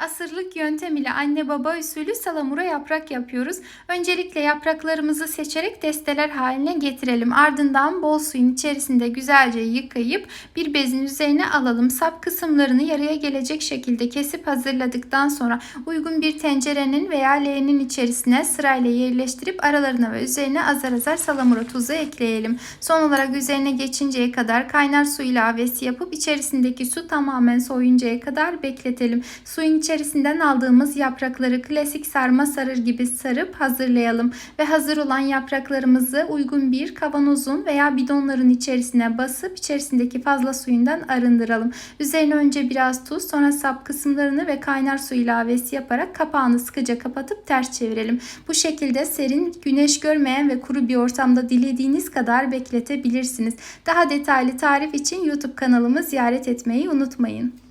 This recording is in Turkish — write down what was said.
Asırlık yöntem ile anne baba usulü salamura yaprak yapıyoruz. Öncelikle yapraklarımızı seçerek desteler haline getirelim. Ardından bol suyun içerisinde güzelce yıkayıp bir bezin üzerine alalım. Sap kısımlarını yarıya gelecek şekilde kesip hazırladıktan sonra uygun bir tencerenin veya leğenin içerisine sırayla yerleştirip aralarına ve üzerine azar azar salamura tuzu ekleyelim. Son olarak üzerine geçinceye kadar kaynar su ilavesi yapıp içerisindeki su tamamen soyuncaya kadar bekletelim. Suyun içerisinden aldığımız yaprakları klasik sarma sarır gibi sarıp hazırlayalım ve hazır olan yapraklarımızı uygun bir kavanozun veya bidonların içerisine basıp içerisindeki fazla suyundan arındıralım. Üzerine önce biraz tuz sonra sap kısımlarını ve kaynar su ilavesi yaparak kapağını sıkıca kapatıp ters çevirelim. Bu şekilde serin, güneş görmeyen ve kuru bir ortamda dilediğiniz kadar bekletebilirsiniz. Daha detaylı tarif için YouTube kanalımı ziyaret etmeyi unutmayın.